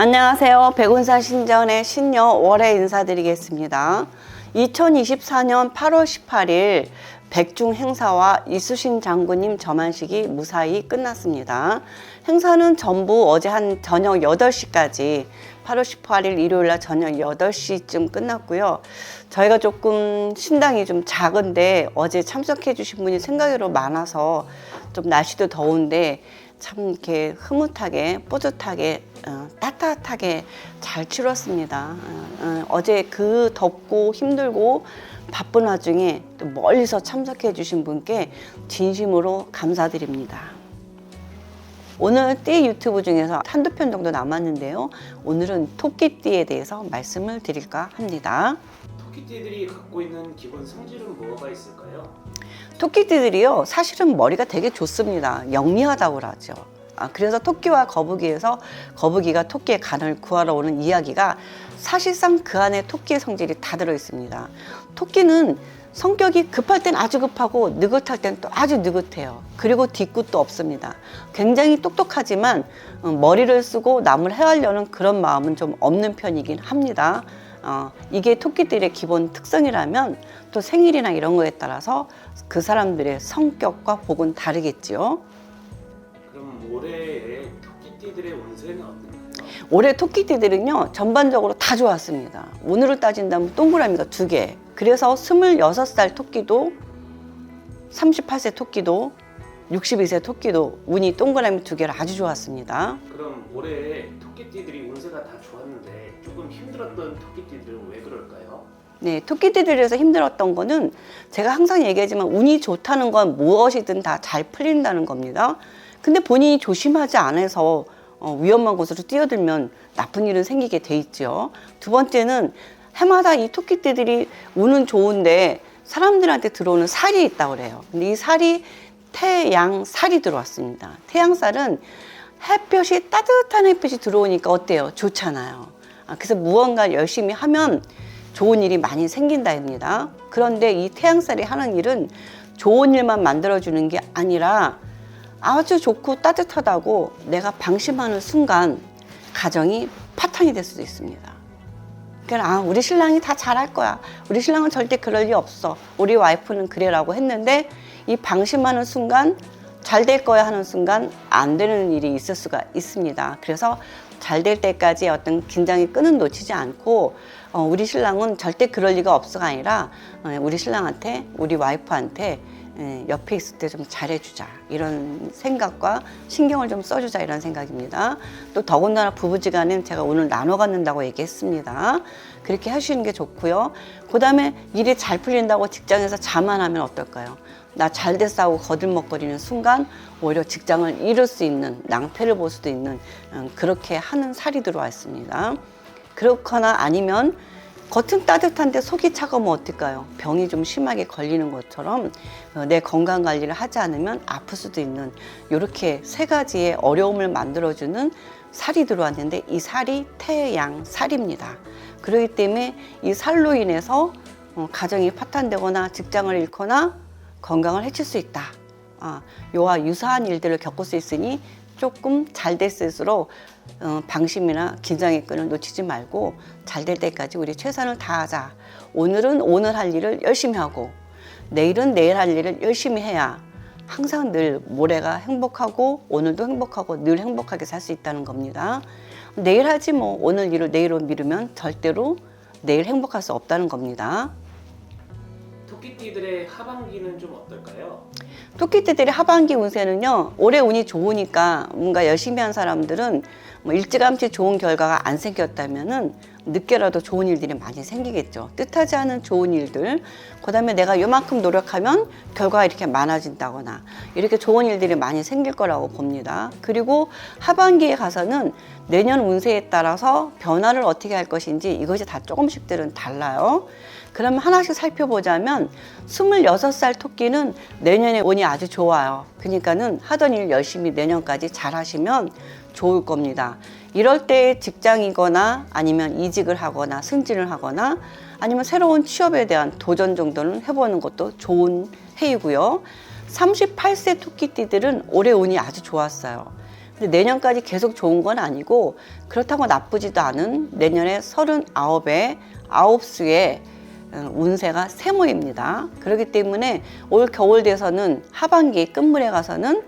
안녕하세요. 백운산 신전의 신녀 월에 인사드리겠습니다. 2024년 8월 18일 백중 행사와 이수신 장군님 점안식이 무사히 끝났습니다. 행사는 전부 어제 한 저녁 8시까지 8월 18일 일요일 날 저녁 8시쯤 끝났고요. 저희가 조금 신당이 좀 작은데 어제 참석해 주신 분이 생각외로 많아서 좀 날씨도 더운데 참 이렇게 흐뭇하게 뿌듯하게 어, 따뜻하게 잘 치렀습니다. 어, 어, 제그 덥고 힘들고 바쁜 와중에 또 멀리서 참석해 주신 분께 진심으로 감사드립니다. 오늘 띠 유튜브 중에서 한두 편 정도 남았는데요. 오늘은 토끼띠에 대해서 말씀을 드릴까 합니다. 토끼띠들이 갖고 있는 기본 성질은 뭐가 있을까요? 토끼띠들이요 사실은 머리가 되게 좋습니다. 영리하다고 하죠. 아, 그래서 토끼와 거북이에서 거북이가 토끼의 간을 구하러 오는 이야기가 사실상 그 안에 토끼의 성질이 다 들어 있습니다. 토끼는 성격이 급할 땐 아주 급하고 느긋할 땐 또 아주 느긋해요. 그리고 뒤끝도 없습니다. 굉장히 똑똑하지만 어, 머리를 쓰고 남을 해하려는 그런 마음은 좀 없는 편이긴 합니다. 어, 이게 토끼들의 기본 특성이라면 또 생일이나 이런 거에 따라서 그 사람들의 성격과 복은 다르겠지요. 올해 토끼띠들은요 전반적으로 다 좋았습니다. 오늘을 따진다면 동그라미가 두 개. 그래서 26살 토끼도 38세 토끼도 62세 토끼도 운이 동그라미 두 개로 아주 좋았습니다. 그럼 올해 토끼띠들이 운세가 다 좋았는데 조금 힘들었던 토끼띠들은 왜 그럴까요? 네, 토끼띠들에서 힘들었던 거는 제가 항상 얘기하지만 운이 좋다는 건 무엇이든 다 잘 풀린다는 겁니다. 근데 본인이 조심하지 않아서 어, 위험한 곳으로 뛰어들면 나쁜 일은 생기게 돼 있죠. 두 번째는 해마다 이 토끼띠들이 운은 좋은데 사람들한테 들어오는 살이 있다고 그래요. 근데 이 살이 태양 살이 들어왔습니다. 태양살은 햇볕이 따뜻한 햇볕이 들어오니까 어때요? 좋잖아요. 아, 그래서 무언가 열심히 하면 좋은 일이 많이 생긴다입니다. 그런데 이 태양살이 하는 일은 좋은 일만 만들어주는 게 아니라 아주 좋고 따뜻하다고 내가 방심하는 순간 가정이 파탄이 될 수도 있습니다. 그러니까 아, 우리 신랑이 다 잘할 거야. 우리 신랑은 절대 그럴 리 없어. 우리 와이프는 그래라고 했는데 이 방심하는 순간 잘 될 거야 하는 순간 안 되는 일이 있을 수가 있습니다. 그래서 잘 될 때까지 어떤 긴장의 끈은 놓치지 않고 어, 우리 신랑은 절대 그럴 리가 없어가 아니라 어, 우리 신랑한테 우리 와이프한테 에, 옆에 있을 때 좀 잘해주자 이런 생각과 신경을 좀 써주자 이런 생각입니다. 또 더군다나 부부지간엔 제가 오늘 나눠 갖는다고 얘기했습니다. 그렇게 하시는 게 좋고요. 그 다음에 일이 잘 풀린다고 직장에서 자만하면 어떨까요? 나 잘 됐어 하고 거들먹거리는 순간 오히려 직장을 잃을 수 있는 낭패를 볼 수도 있는 음, 그렇게 하는 살이 들어와 있습니다. 그렇거나 아니면 겉은 따뜻한데 속이 차가우면 어떨까요? 병이 좀 심하게 걸리는 것처럼 어, 내 건강 관리를 하지 않으면 아플 수도 있는 이렇게 세 가지의 어려움을 만들어주는 살이 들어왔는데 이 살이 태양 살입니다. 그렇기 때문에 이 살로 인해서 어, 가정이 파탄되거나 직장을 잃거나 건강을 해칠 수 있다. 아, 요와 유사한 일들을 겪을 수 있으니 조금 잘 됐을수록 어, 방심이나 긴장의 끈을 놓치지 말고 잘 될 때까지 우리 최선을 다하자. 오늘은 오늘 할 일을 열심히 하고 내일은 내일 할 일을 열심히 해야 항상 늘 모레가 행복하고 오늘도 행복하고 늘 행복하게 살 수 있다는 겁니다. 내일 하지 뭐 오늘 일을 내일로 미루면 절대로 내일 행복할 수 없다는 겁니다. 토끼띠들의 하반기는 좀 어떨까요? 토끼띠들의 하반기 운세는요 올해 운이 좋으니까 뭔가 열심히 한 사람들은 뭐 일찌감치 좋은 결과가 안 생겼다면은 늦게라도 좋은 일들이 많이 생기겠죠. 뜻하지 않은 좋은 일들 그 다음에 내가 요만큼 노력하면 결과가 이렇게 많아진다거나 이렇게 좋은 일들이 많이 생길 거라고 봅니다. 그리고 하반기에 가서는 내년 운세에 따라서 변화를 어떻게 할 것인지 이것이 다 조금씩들은 달라요. 그럼 하나씩 살펴보자면 26살 토끼는 내년에 운이 아주 좋아요. 그러니까는 하던 일 열심히 내년까지 잘 하시면 좋을 겁니다. 이럴 때 직장이거나 아니면 이직을 하거나 승진을 하거나 아니면 새로운 취업에 대한 도전 정도는 해보는 것도 좋은 해이고요. 38세 토끼띠들은 올해 운이 아주 좋았어요. 근데 내년까지 계속 좋은 건 아니고 그렇다고 나쁘지도 않은 내년에 39에 9수의 어, 운세가 세모입니다. 그렇기 때문에 올 겨울 돼서는 하반기 끝물에 가서는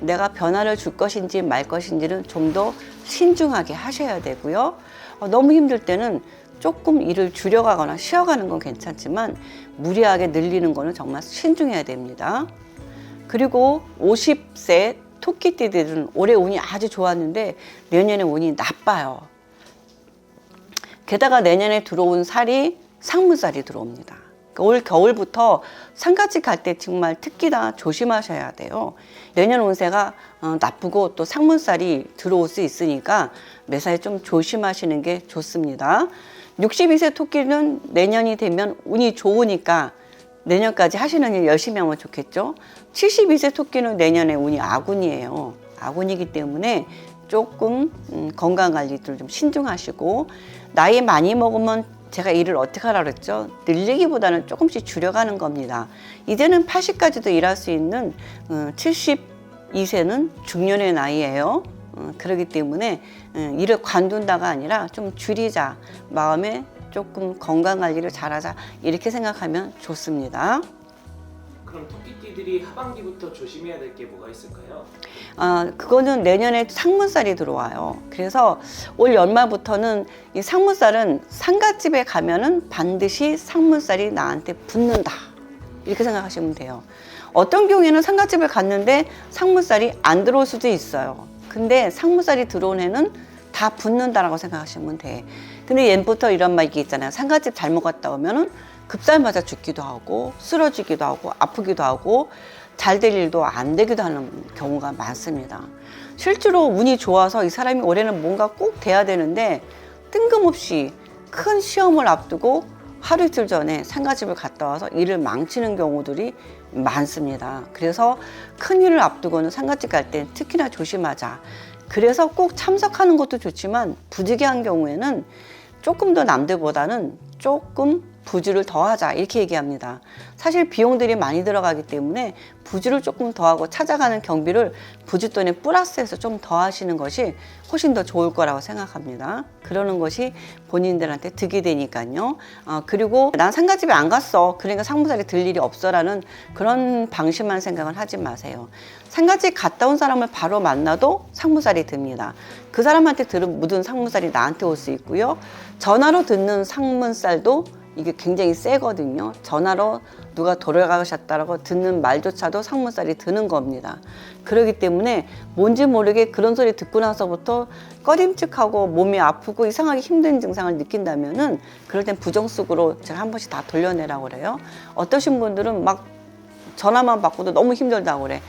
내가 변화를 줄 것인지 말 것인지는 좀 더 신중하게 하셔야 되고요. 어, 너무 힘들 때는 조금 일을 줄여가거나 쉬어가는 건 괜찮지만 무리하게 늘리는 거는 정말 신중해야 됩니다. 그리고 50세 토끼띠들은 올해 운이 아주 좋았는데 내년에 운이 나빠요. 게다가 내년에 들어온 살이 상무살이 들어옵니다. 올 겨울부터 상가집 갈때 정말 특히나 조심하셔야 돼요. 내년 운세가 어, 나쁘고 또 상문살이 들어올 수 있으니까 매사에 좀 조심하시는 게 좋습니다. 62세 토끼는 내년이 되면 운이 좋으니까 내년까지 하시는 일 열심히 하면 좋겠죠. 72세 토끼는 내년에 운이 아군이에요. 아군이기 때문에 조금 음, 건강 관리들 좀 신중하시고 나이 많이 먹으면 제가 일을 어떻게 하라 그랬죠? 늘리기보다는 조금씩 줄여가는 겁니다. 이제는 80까지도 일할 수 있는 어, 72세는 중년의 나이예요. 어, 그렇기 때문에 어, 일을 관둔다가 아니라 좀 줄이자 마음에 조금 건강 관리를 잘하자 이렇게 생각하면 좋습니다. 그럼 토끼띠들이 하반기부터 조심해야 될 게 뭐가 있을까요? 아, 그거는 내년에 상문살이 들어와요. 그래서 올 연말부터는 이 상문살은 상가집에 가면은 반드시 상문살이 나한테 붙는다. 이렇게 생각하시면 돼요. 어떤 경우에는 상가집을 갔는데 상문살이 안 들어올 수도 있어요. 근데 상문살이 들어온 애는 다 붙는다라고 생각하시면 돼. 근데 옛부터 이런 말이 있잖아요. 상가집 잘못 갔다 오면은 급살 맞아 죽기도 하고 쓰러지기도 하고 아프기도 하고 잘 될 일도 안 되기도 하는 경우가 많습니다. 실제로 운이 좋아서 이 사람이 올해는 뭔가 꼭 돼야 되는데 뜬금없이 큰 시험을 앞두고 하루 이틀 전에 상가집을 갔다 와서 일을 망치는 경우들이 많습니다. 그래서 큰 일을 앞두고는 상가집 갈 때 특히나 조심하자. 그래서 꼭 참석하는 것도 좋지만 부득이한 경우에는 조금 더 남들보다는 조금 부주를 더하자 이렇게 얘기합니다. 사실 비용들이 많이 들어가기 때문에 부주를 조금 더하고 찾아가는 경비를 부주 돈에 플러스해서 좀 더하시는 것이 훨씬 더 좋을 거라고 생각합니다. 그러는 것이 본인들한테 득이 되니까요. 어, 그리고 난 상가집에 안 갔어. 그러니까 상무살이 들 일이 없어라는 그런 방심한 생각을 하지 마세요. 상가집 갔다 온 사람을 바로 만나도 상무살이 듭니다. 그 사람한테 들은 묻은 상무살이 나한테 올 수 있고요. 전화로 듣는 상문살도 이게 굉장히 세거든요. 전화로 누가 돌아가셨다라고 듣는 말조차도 상문살이 드는 겁니다. 그렇기 때문에 뭔지 모르게 그런 소리 듣고 나서부터 꺼림칙하고 몸이 아프고 이상하게 힘든 증상을 느낀다면은 그럴 땐 부정숙으로 제가 한 번씩 다 돌려내라고 그래요. 어떠신 분들은 막 전화만 받고도 너무 힘들다고 그래.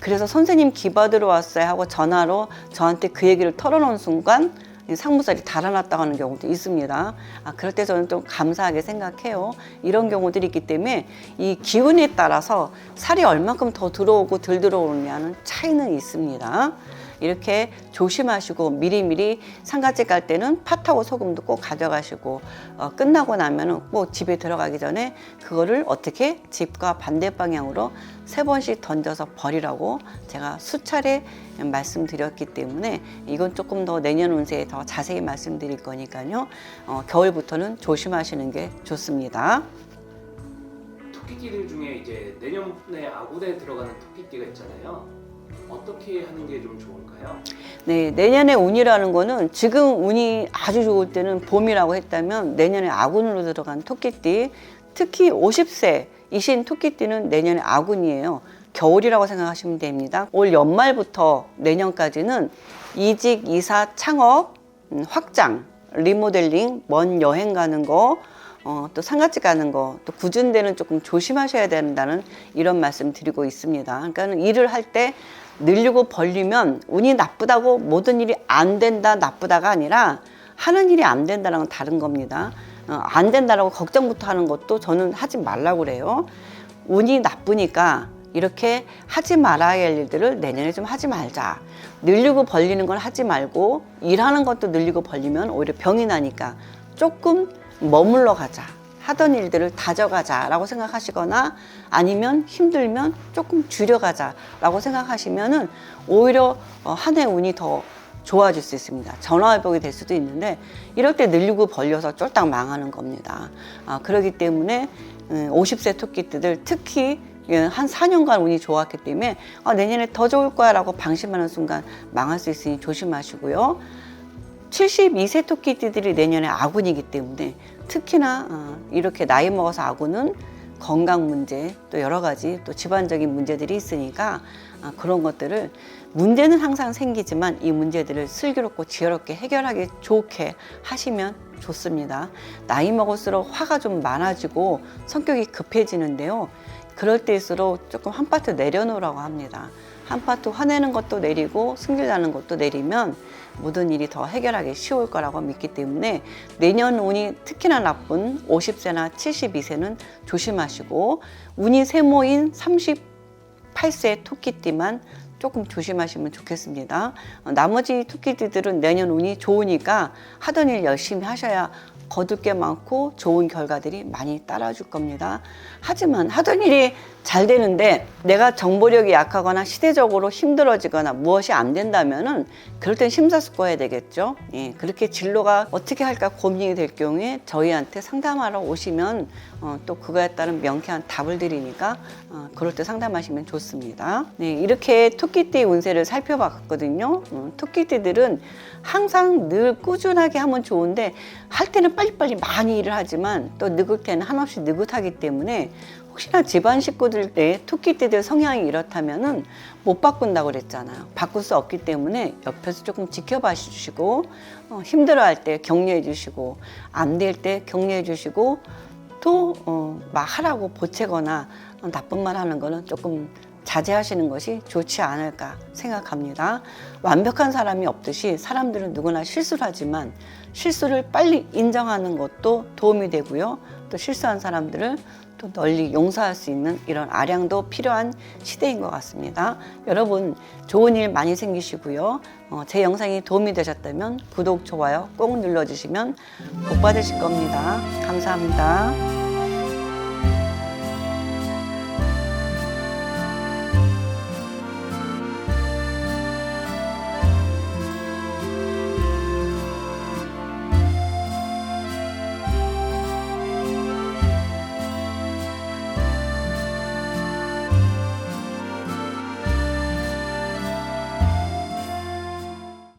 그래서 선생님 기받으러 왔어요 하고 전화로 저한테 그 얘기를 털어놓은 순간 이 상무살이 달아났다고 하는 경우도 있습니다. 아, 그럴 때 저는 좀 감사하게 생각해요. 이런 경우들이 있기 때문에 이 기운에 따라서 살이 얼만큼 더 들어오고 덜 들어오느냐는 차이는 있습니다. 이렇게 조심하시고 미리미리 상가집 갈 때는 팥하고 소금도 꼭 가져가시고 어, 끝나고 나면은 꼭 집에 들어가기 전에 그거를 어떻게 집과 반대 방향으로 세 번씩 던져서 버리라고 제가 수차례 말씀드렸기 때문에 이건 조금 더 내년 운세에 더 자세히 말씀드릴 거니까요. 어, 겨울부터는 조심하시는 게 좋습니다. 토끼띠들 중에 이제 내년에 아구대에 들어가는 토끼띠가 있잖아요. 어떻게 하는 게 좀 좋을까요? 네, 내년의 운이라는 거는 지금 운이 아주 좋을 때는 봄이라고 했다면 내년에 아군으로 들어간 토끼띠, 특히 50세 이신 토끼띠는 내년에 아군이에요. 겨울이라고 생각하시면 됩니다. 올 연말부터 내년까지는 이직, 이사, 창업, 음, 확장, 리모델링, 먼 여행 가는 거, 어, 또 상가집 가는 거, 또 굳은 데는 조금 조심하셔야 된다는 이런 말씀 드리고 있습니다. 그러니까 일을 할 때 늘리고 벌리면 운이 나쁘다고 모든 일이 안 된다, 나쁘다가 아니라 하는 일이 안 된다는 건 다른 겁니다. 어, 안 된다라고 걱정부터 하는 것도 저는 하지 말라고 그래요. 운이 나쁘니까 이렇게 하지 말아야 할 일들을 내년에 좀 하지 말자. 늘리고 벌리는 걸 하지 말고 일하는 것도 늘리고 벌리면 오히려 병이 나니까 조금 머물러 가자 하던 일들을 다져가자라고 생각하시거나 아니면 힘들면 조금 줄여가자라고 생각하시면은 오히려 어, 한해 운이 더 좋아질 수 있습니다. 전화위복이 될 수도 있는데 이럴 때 늘리고 벌려서 쫄딱 망하는 겁니다. 아, 그렇기 때문에 음, 50세 토끼띠들 특히 예, 한 4년간 운이 좋았기 때문에 아, 내년에 더 좋을 거야 라고 방심하는 순간 망할 수 있으니 조심하시고요. 72세 토끼띠들이 내년에 아군이기 때문에 특히나 어, 이렇게 나이 먹어서 아군은 건강 문제 또 여러 가지 또 집안적인 문제들이 있으니까 아, 그런 것들을 문제는 항상 생기지만 이 문제들을 슬기롭고 지혜롭게 해결하기 좋게 하시면 좋습니다. 나이 먹을수록 화가 좀 많아지고 성격이 급해지는데요. 그럴 때일수록 조금 한 파트 내려놓으라고 합니다. 한 파트 화내는 것도 내리고 승질나는 것도 내리면 모든 일이 더 해결하기 쉬울 거라고 믿기 때문에 내년 운이 특히나 나쁜 50세나 72세는 조심하시고 운이 세모인 38세 토끼띠만 조금 조심하시면 좋겠습니다. 어, 나머지 토끼띠들은 내년 운이 좋으니까 하던 일 열심히 하셔야 거둘 게 많고 좋은 결과들이 많이 따라줄 겁니다. 하지만 하던 일이 잘 되는데 내가 정보력이 약하거나 시대적으로 힘들어지거나 무엇이 안 된다면은 그럴 땐 심사숙고해야 되겠죠. 예, 그렇게 진로가 어떻게 할까 고민이 될 경우에 저희한테 상담하러 오시면 어, 또 그거에 따른 명쾌한 답을 드리니까 어, 그럴 때 상담하시면 좋습니다. 네, 이렇게 토끼띠 운세를 살펴봤거든요. 음, 토끼띠들은 항상 늘 꾸준하게 하면 좋은데 할 때는 빨리 빨리 많이 일을 하지만 또 느긋 때는 한없이 느긋하기 때문에 혹시나 집안 식구들 내 토끼띠들 성향이 이렇다면은 못 바꾼다고 그랬잖아요. 바꿀 수 없기 때문에 옆에서 조금 지켜봐 주시고 어, 힘들어할 때 격려해 주시고 안 될 때 격려해 주시고 또 어, 막 하라고 보채거나 어, 나쁜 말 하는 거는 조금 자제하시는 것이 좋지 않을까 생각합니다. 완벽한 사람이 없듯이 사람들은 누구나 실수를 하지만 실수를 빨리 인정하는 것도 도움이 되고요. 또 실수한 사람들을 또 널리 용서할 수 있는 이런 아량도 필요한 시대인 것 같습니다. 여러분 좋은 일 많이 생기시고요. 어, 제 영상이 도움이 되셨다면 구독, 좋아요 꼭 눌러주시면 복 받으실 겁니다. 감사합니다.